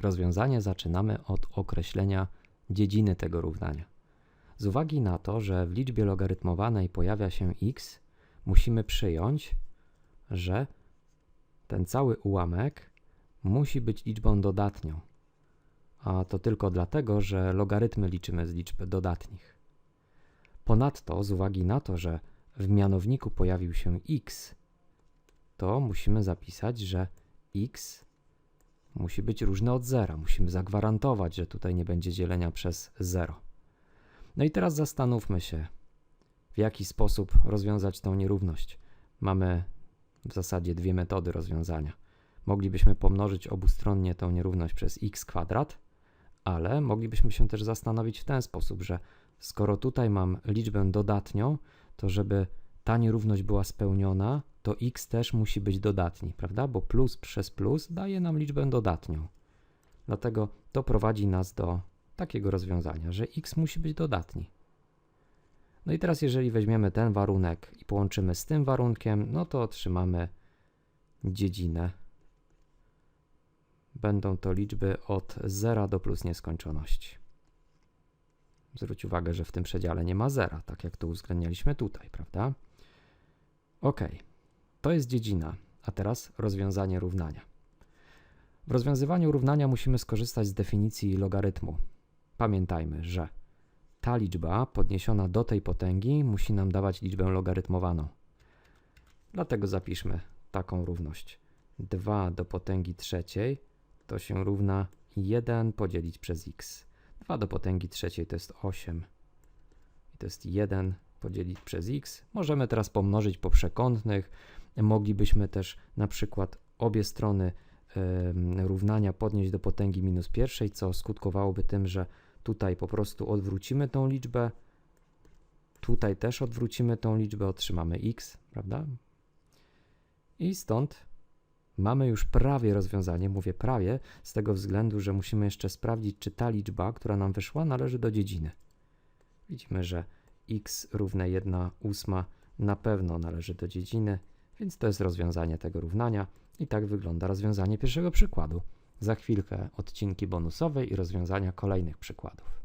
rozwiązanie zaczynamy od określenia dziedziny tego równania. Z uwagi na to, że w liczbie logarytmowanej pojawia się x, musimy przyjąć, że ten cały ułamek musi być liczbą dodatnią. A to tylko dlatego, że logarytmy liczymy z liczb dodatnich. Ponadto, z uwagi na to, że w mianowniku pojawił się x, to musimy zapisać, że x musi być różne od zera. Musimy zagwarantować, że tutaj nie będzie dzielenia przez 0. No i teraz zastanówmy się, w jaki sposób rozwiązać tą nierówność. Mamy w zasadzie dwie metody rozwiązania. Moglibyśmy pomnożyć obustronnie tą nierówność przez x kwadrat, ale moglibyśmy się też zastanowić w ten sposób, że skoro tutaj mam liczbę dodatnią, to żeby ta nierówność była spełniona, to x też musi być dodatni, prawda? Bo plus przez plus daje nam liczbę dodatnią. Dlatego to prowadzi nas do takiego rozwiązania, że x musi być dodatni. No i teraz jeżeli weźmiemy ten warunek i połączymy z tym warunkiem, no to otrzymamy dziedzinę. Będą to liczby od 0 do plus nieskończoności. Zwróć uwagę, że w tym przedziale nie ma zera, tak jak to uwzględnialiśmy tutaj, prawda? Ok, to jest dziedzina, a teraz rozwiązanie równania. W rozwiązywaniu równania musimy skorzystać z definicji logarytmu. Pamiętajmy, że ta liczba podniesiona do tej potęgi musi nam dawać liczbę logarytmowaną. Dlatego zapiszmy taką równość. 2 do potęgi trzeciej to się równa 1 podzielić przez x. 2 do potęgi trzeciej to jest 8 i to jest 1 podzielić przez x. Możemy teraz pomnożyć po przekątnych. Moglibyśmy też na przykład obie strony y, równania podnieść do potęgi minus pierwszej, co skutkowałoby tym, że tutaj po prostu odwrócimy tą liczbę, tutaj też odwrócimy tą liczbę, otrzymamy x, prawda? I stąd mamy już prawie rozwiązanie, mówię prawie, z tego względu, że musimy jeszcze sprawdzić, czy ta liczba, która nam wyszła, należy do dziedziny. Widzimy, że x równe 1 ósma na pewno należy do dziedziny, więc to jest rozwiązanie tego równania i tak wygląda rozwiązanie pierwszego przykładu. Za chwilkę odcinki bonusowe i rozwiązania kolejnych przykładów.